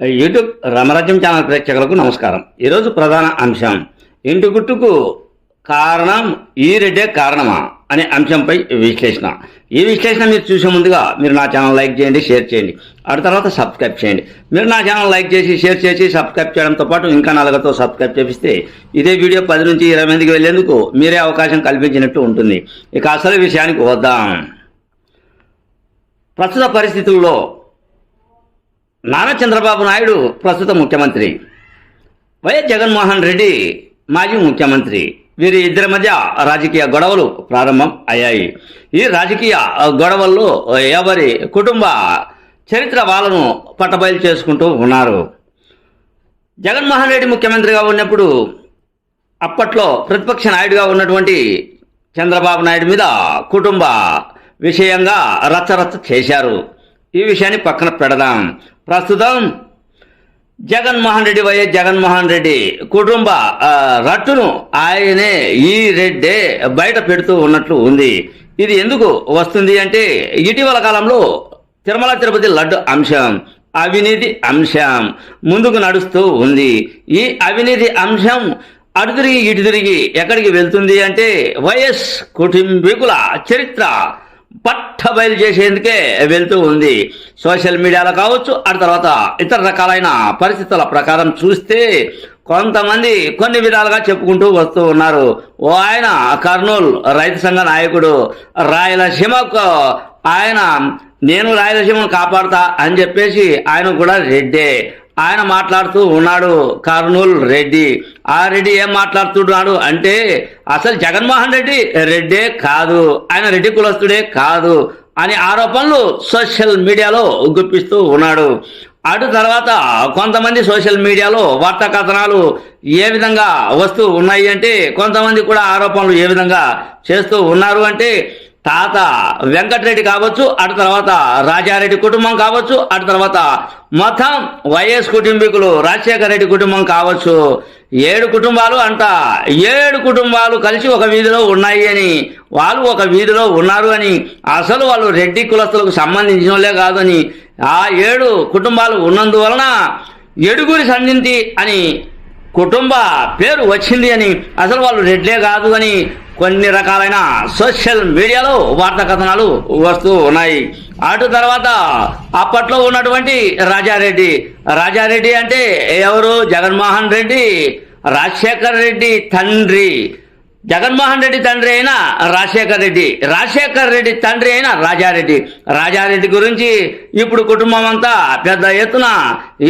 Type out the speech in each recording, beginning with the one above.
YouTube Ramarajyam channel ప్రేక్షకులకు నమస్కారం. ఈరోజు ప్రధాన అంశం ఇంటి గుట్టుకు కారణం ఈ రెడ్డే కారణమా అనే అంశంపై విశ్లేషణ. ఈ విశ్లేషణ మీరు చూసే ముందుగా మీరు నా ఛానల్ లైక్ చేయండి షేర్ చేయండి. ఆ తర్వాత సబ్స్క్రైబ్ చేయండి. మీరు నా ఛానల్ లైక్ చేసి షేర్ చేసి సబ్స్క్రైబ్ చేయడంతో పాటు ఇంకా నలుగురితో సబ్స్క్రైబ్ చేపిస్తే ఇదే వీడియో పది నుంచి ఇరవై మందికి వెళ్ళేందుకు మీరే అవకాశం కల్పించినట్టు ఉంటుంది. ఇక అసలు విషయానికి వద్దాం. ప్రస్తుత పరిస్థితుల్లో నారా చంద్రబాబు నాయుడు ప్రస్తుత ముఖ్యమంత్రి. వైఎస్ జగన్మోహన్ రెడ్డి మాజీ ముఖ్యమంత్రి. వీరి ఇద్దరి మధ్య రాజకీయ గొడవలు ప్రారంభం అయ్యాయి. ఈ రాజకీయ గొడవల్లో ఎవరి కుటుంబ చరిత్ర వాళ్ళను పట్టబయలు చేసుకుంటూ ఉన్నారు. జగన్మోహన్ రెడ్డి ముఖ్యమంత్రిగా ఉన్నప్పుడు అప్పట్లో ప్రతిపక్ష నాయుడుగా ఉన్నటువంటి చంద్రబాబు నాయుడు మీద కుటుంబ విషయంగా రచ్చరచ్చ చేశారు. ఈ విషయాన్ని పక్కన పెడదాం. ప్రస్తుతం జగన్మోహన్ రెడ్డి వైఎస్ జగన్మోహన్ రెడ్డి కుటుంబ రట్టును ఆయనే ఈ రెడ్డే బయట పెడుతూ ఉన్నట్లు ఉంది. ఇది ఎందుకు వస్తుంది అంటే ఇటీవల కాలంలో తిరుమల తిరుపతి లడ్డు అంశం అవినీతి అంశం ముందుకు నడుస్తూ ఉంది. ఈ అవినీతి అంశం అటు తిరిగి ఇటు తిరిగి ఎక్కడికి వెళ్తుంది అంటే వైఎస్ కుటుంబీకుల చరిత్ర పట్ట బయలు చేసేందుకే వెళ్తూ ఉంది. సోషల్ మీడియాలో కావచ్చు ఆ తర్వాత ఇతర రకాలైన పరిస్థితుల ప్రకారం చూస్తే కొంతమంది కొన్ని విధాలుగా చెప్పుకుంటూ వస్తూ ఉన్నారు. ఓ ఆయన కర్నూలు రైతు సంఘ నాయకుడు రాయలసీమకు ఆయన నేను రాయలసీమను కాపాడుతా అని చెప్పేసి ఆయన కూడా రెడ్డే. ఆయన మాట్లాడుతూ ఉన్నాడు కర్నూలు రెడ్డి. ఆ రెడ్డి ఏం మాట్లాడుతున్నాడు అంటే అసలు జగన్మోహన్ రెడ్డి రెడ్డే కాదు ఆయన రెడ్డి కులస్తుడే కాదు అని ఆరోపణలు సోషల్ మీడియాలో గుప్పిస్తూ ఉన్నాడు. అటు తర్వాత కొంతమంది సోషల్ మీడియాలో వార్తా కథనాలు ఏ విధంగా వస్తూ ఉన్నాయి అంటే కొంతమంది కూడా ఆరోపణలు ఏ విధంగా చేస్తూ ఉన్నారు అంటే తాత వెంకటరెడ్డి కావచ్చు అటు తర్వాత రాజారెడ్డి కుటుంబం కావచ్చు అటు తర్వాత మొత్తం వైఎస్ కుటుంబీకులు రాజశేఖర రెడ్డి కుటుంబం కావచ్చు. ఏడు కుటుంబాలు అంట. ఏడు కుటుంబాలు కలిసి ఒక వీధిలో ఉన్నాయి అని వాళ్ళు ఒక వీధిలో ఉన్నారు అని అసలు వాళ్ళు రెడ్డి కులస్తులకు సంబంధించిన వాళ్ళే కాదని ఆ ఏడు కుటుంబాలు ఉన్నందువలన ఏడుగురి సంధింతి అని కుటుంబ పేరు వచ్చింది అని అసలు వాళ్ళు రెడ్లే కాదు అని కొన్ని రకాలైన సోషల్ మీడియాలో వార్తా కథనాలు వస్తూ ఉన్నాయి. అటు తర్వాత అప్పట్లో ఉన్నటువంటి రాజారెడ్డి. రాజారెడ్డి అంటే ఎవరు? జగన్మోహన్ రెడ్డి రాజశేఖర్ రెడ్డి తండ్రి. జగన్మోహన్ రెడ్డి తండ్రి అయిన రాజశేఖర్ రెడ్డి. రాజశేఖర్ రెడ్డి తండ్రి అయిన రాజారెడ్డి. రాజారెడ్డి గురించి ఇప్పుడు కుటుంబం అంతా పెద్ద ఎత్తున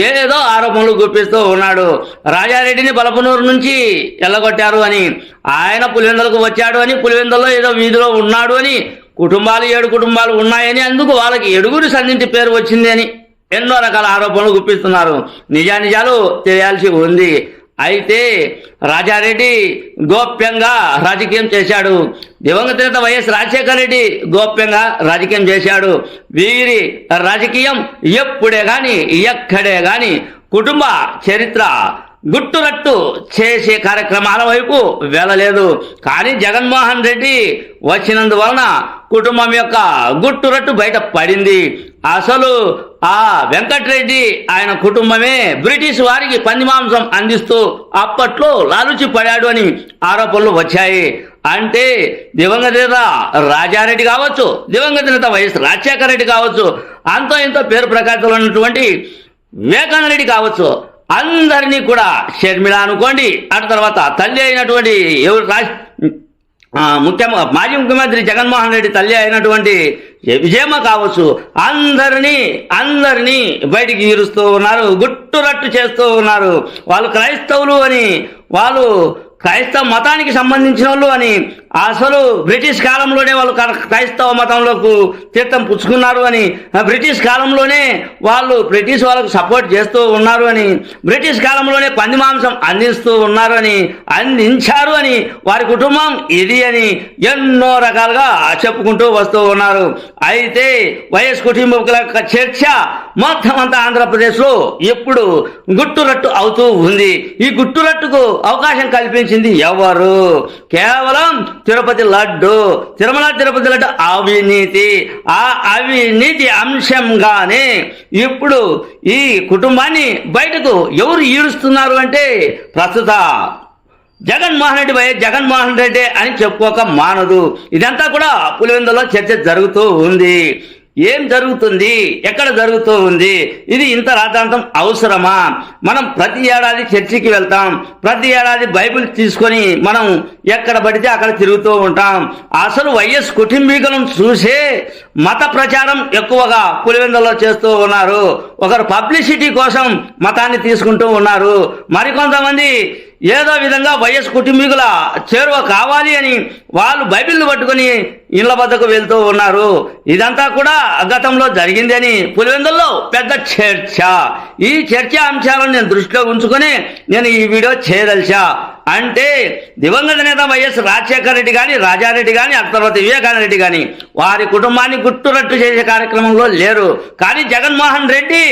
ఏదేదో ఆరోపణలు గుప్పిస్తూ ఉన్నాడు. రాజారెడ్డిని బలపనూరు నుంచి ఎల్లగొట్టారు అని ఆయన పులివెందలకు వచ్చాడు అని పులివెందల్లో ఏదో వీధిలో ఉన్నాడు అని కుటుంబాలు ఏడు కుటుంబాలు ఉన్నాయని అందుకు వాళ్ళకి ఏడుగురు సన్నింటి పేరు వచ్చింది అని ఎన్నో రకాల ఆరోపణలు గుప్పిస్తున్నారు. నిజానిజాలు తెలియాల్సి ఉంది. అయితే రాజారెడ్డి గోప్యంగా రాజకీయం చేశాడు. దివంగత నేత వైఎస్ రాజశేఖర రెడ్డి గోప్యంగా రాజకీయం చేశాడు. వీరి రాజకీయం ఎప్పుడే గాని ఎక్కడే గాని కుటుంబ చరిత్ర గుట్టురట్టు చేసే కార్యక్రమాల వైపు వెళ్ళలేదు. కానీ జగన్మోహన్ రెడ్డి వచ్చినందువలన కుటుంబం యొక్క గుట్టురట్టు బయట పడింది. అసలు ఆ వెంకటరెడ్డి ఆయన కుటుంబమే బ్రిటిష్ వారికి పంది మాంసం అందిస్తూ అప్పట్లో లాలుచి పడాడు అని ఆరోపణలు వచ్చాయి. అంటే దివంగత నేత రాజారెడ్డి కావచ్చు దివంగత నేత వైఎస్ రాజశేఖర రెడ్డి కావచ్చు అంతో ఇంతో పేరు ప్రకాశంలో ఉన్నటువంటి వివేకానంద రెడ్డి కావచ్చు అందరినీ కూడా షర్మిల అనుకోండి. అటు తర్వాత తల్లి అయినటువంటి ఎవరు రాజ్ ముఖ్యమ ముఖ్య మాజీ ముఖ్యమంత్రి జగన్మోహన్ రెడ్డి తల్లి అయినటువంటి విజయమ్మ కావచ్చు? అందరినీ అందరినీ బయటికి ఈరుస్తూ ఉన్నారు గుట్టురట్టు చేస్తూ ఉన్నారు. వాళ్ళు క్రైస్తవులు అని వాళ్ళు క్రైస్తవ మతానికి సంబంధించిన వాళ్ళు అని అసలు బ్రిటిష్ కాలంలోనే వాళ్ళు క్రైస్తవ మతంలోకి తీర్థం పుచ్చుకున్నారు అని బ్రిటిష్ కాలంలోనే వాళ్ళు బ్రిటిష్ వాళ్ళకు సపోర్ట్ చేస్తూ ఉన్నారు అని బ్రిటిష్ కాలంలోనే పంది మాంసం అందిస్తూ ఉన్నారు అని అందించారు అని వారి కుటుంబం ఇది అని ఎన్నో రకాలుగా చెప్పుకుంటూ వస్తూ ఉన్నారు. అయితే వైఎస్ కుటుంబ చర్చ మొత్తం అంతా ఆంధ్రప్రదేశ్లో ఇప్పుడు గుట్టురట్టు అవుతూ ఉంది. ఈ గుట్టురట్టుకు అవకాశం కల్పించింది ఎవరు? కేవలం తిరుపతి లడ్డు. తిరుమల తిరుపతి లడ్డు అవినీతి. ఆ అవినీతి అంశంగానే ఇప్పుడు ఈ కుటుంబాన్ని బయటకు ఎవరు ఈడుస్తున్నారు అంటే ప్రస్తుత జగన్మోహన్ రెడ్డి భయ జగన్మోహన్ రెడ్డి అని చెప్పుకోక మానదు. ఇదంతా కూడా పులివెందులో చర్చ జరుగుతూ ఉంది. ఏం జరుగుతుంది? ఎక్కడ జరుగుతూ ఉంది? ఇది ఇంత రాద్ధాంతం అవసరమా? మనం ప్రతి ఏడాది చర్చికి వెళ్తాం. ప్రతి ఏడాది బైబిల్ తీసుకొని మనం ఎక్కడ పడితే అక్కడ తిరుగుతూ ఉంటాం. అసలు వైఎస్ కుటుంబీకులను చూసే మత ప్రచారం ఎక్కువగా పులివెందులో చేస్తూ ఉన్నారు. ఒకరు పబ్లిసిటీ కోసం మతాన్ని తీసుకుంటూ ఉన్నారు. మరికొంతమంది ఏదో విధంగా వైఎస్ కుటుంబీకుల చేరువ కావాలి అని వాళ్ళు బైబిల్ని పట్టుకొని ఇళ్ళ వద్దకు వెళ్తూ ఉన్నారు. ఇదంతా కూడా గతంలో జరిగింది అని పులివెందుల్లో పెద్ద చర్చ. ఈ చర్చ అంశాలను నేను దృష్టిలో ఉంచుకొని నేను ఈ వీడియో చేయదలిచా. అంటే దివంగత నేత వైఎస్ రాజశేఖర రెడ్డి కానీ రాజారెడ్డి కానీ ఆ తర్వాత వివేకానంద రెడ్డి కానీ వారి కుటుంబాన్ని గుట్టురట్టు చేసే కార్యక్రమంలో లేరు. కానీ జగన్మోహన్ రెడ్డి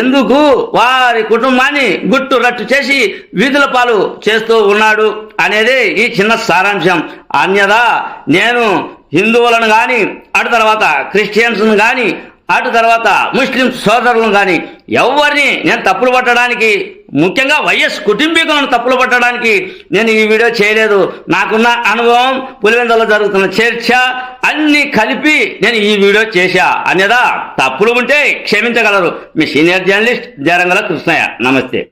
ఎందుకు వారి కుటుంబాన్ని గుట్టు రట్టు చేసి వీధుల పాలు చేస్తూ ఉన్నాడు అనేది ఈ చిన్న సారాంశం. అన్యదా నేను హిందువులను కానీ అటు తర్వాత క్రిస్టియన్స్ను కానీ అటు తర్వాత ముస్లిం సోదరులను కానీ ఎవరిని నేను తప్పులు పట్టడానికి ముఖ్యంగా వైఎస్ కుటుంబీకులను తప్పులు పట్టడానికి నేను ఈ వీడియో చేయలేదు. నాకున్న అనుభవం పులివెందులో జరుగుతున్న చర్చ అన్ని కలిపి నేను ఈ వీడియో చేశా. అనేదా తప్పులు ఉంటే క్షమించగలరు. మీ సీనియర్ జర్నలిస్ట్ జరంగల కృష్ణయ్య. నమస్తే.